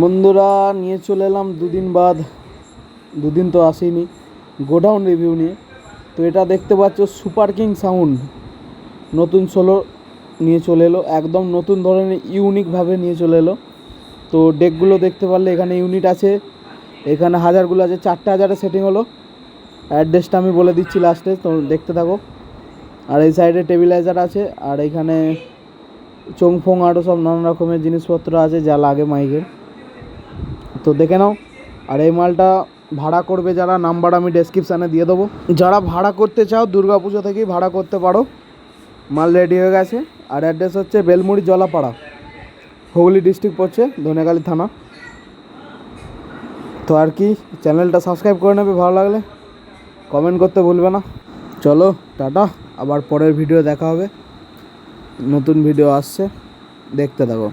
বন্ধুরা, নিয়ে চলে এলাম দুদিন বাদ। দুদিন তো আসেনি গোডাউন রিভিউ নিয়ে। তো এটা দেখতে পাচ্ছ, সুপার কিং সাউন্ড। নতুন সোলো নিয়ে চলে এলো। একদম নতুন ধরনের ইউনিকভাবে নিয়ে চলে এলো। তো ডেকগুলো দেখতে পারলে এখানে ইউনিট আছে। এখানে হাজারগুলো আছে। চারটে হাজারে সেটিং হলো। অ্যাড্রেসটা আমি বলে দিচ্ছি লাস্টে তো দেখতে থাকো। আর এই সাইডে টেবিলাইজার আছে। আর এখানে চোংফোং আরও সব নানা রকমের জিনিসপত্র আছে যা লাগে মাইকের। তো দেখে নাও। আর এই মালটা ভাড়া করবে যারা, নাম্বার আমি ডেসক্রিপশানে দিয়ে দেবো। যারা ভাড়া করতে চাও, দুর্গাপুজো থেকেই ভাড়া করতে পারো। মাল রেডি হয়ে গেছে। আর অ্যাড্রেস হচ্ছে বেলমুড়ি জলাপাড়া। হুগলি ডিস্ট্রিক্ট পড়ছে ধনেখালি থানা। তো আর কি চ্যানেলটা সাবস্ক্রাইব করে নেবে, ভালো লাগলে। কমেন্ট করতে ভুলবে না। চলো, টাটা। আবার পরের ভিডিও দেখা হবে। নতুন ভিডিও আসছে। দেখতে থাকো।